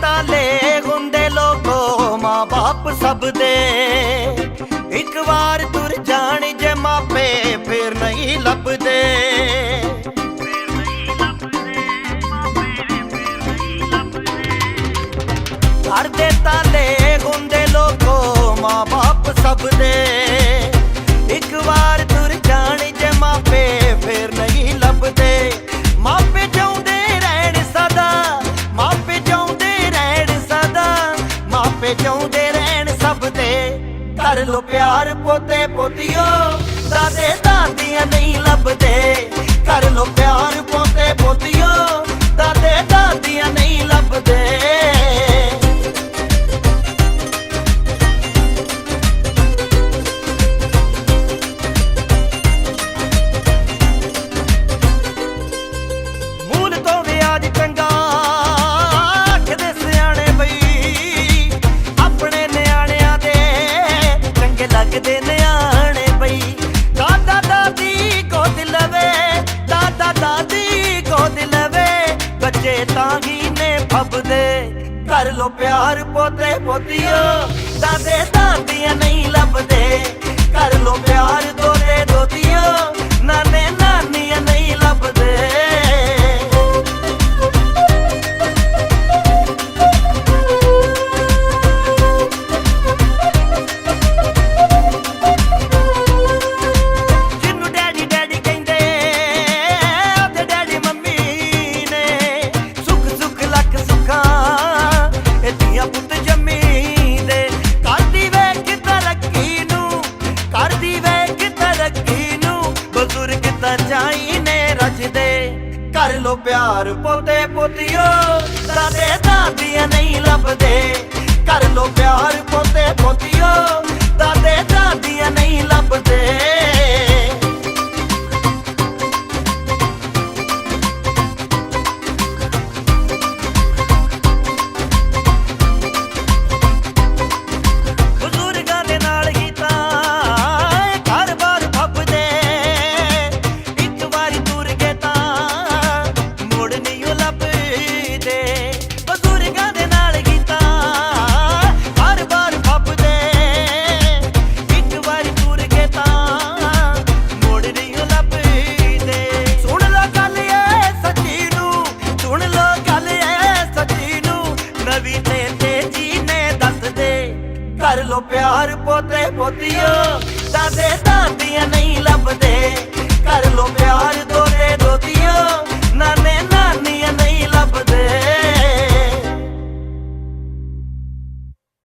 ਤਾਲੇ ਹੁੰਦੇ ਲੋਕੋ ਮਾਂ-ਬਾਪ ਸਭ ਦੇ। ਇੱਕ ਵਾਰ ਤੁਰ ਜਾਣ ਜੇ ਮਾਪੇ ਫਿਰ ਨਹੀਂ ਲੱਭਦੇ। ਘਰ ਦੇ ਤਾਲੇ ਹੁੰਦੇ ਲੋਕੋ ਮਾਂ-ਬਾਪ ਸਭ ਦੇ। ਕਰ ਲੋ ਪਿਆਰ ਪੋਤੇ ਪੋਤੀਓ ਦਾਦੇ ਦਾਦੀਆਂ ਨਹੀਂ ਲੱਭਦੇ। ਕਰ ਲੋ ਪਿਆਰ ਪੋਤੇ ਨਿਆਣੇ ਬਈ ਦਾਦਾ ਦਾਦੀ ਗੋਦ ਲਵੇ, ਦਾਦਾ ਦਾਦੀ ਗੋਦ ਲਵੇ, ਬੱਚੇ ਤਾਂ ਹੀ ਨੇ ਫੱਬਦੇ। ਕਰ ਲੋ ਪਿਆਰ ਪੋਤੇ ਪੋਤੀਓ। ਕਰ ਲੋ ਪਿਆਰ ਪੋਤੇ ਪੋਤੀਓ ਦਾਦੇ ਦਾਦੀਆਂ ਨਹੀਂ ਲੱਭਦੇ। ਕਰ ਲੋ ਪਿਆਰ ਪੋਤੇ ਪੋਤੀਓ ਦਾਦੇ ਦਾਦੀਆਂ ਨਹੀਂ ਲੱਭਦੇ। ਕਰ ਲੋ ਪਿਆਰ ਤੋਰੇ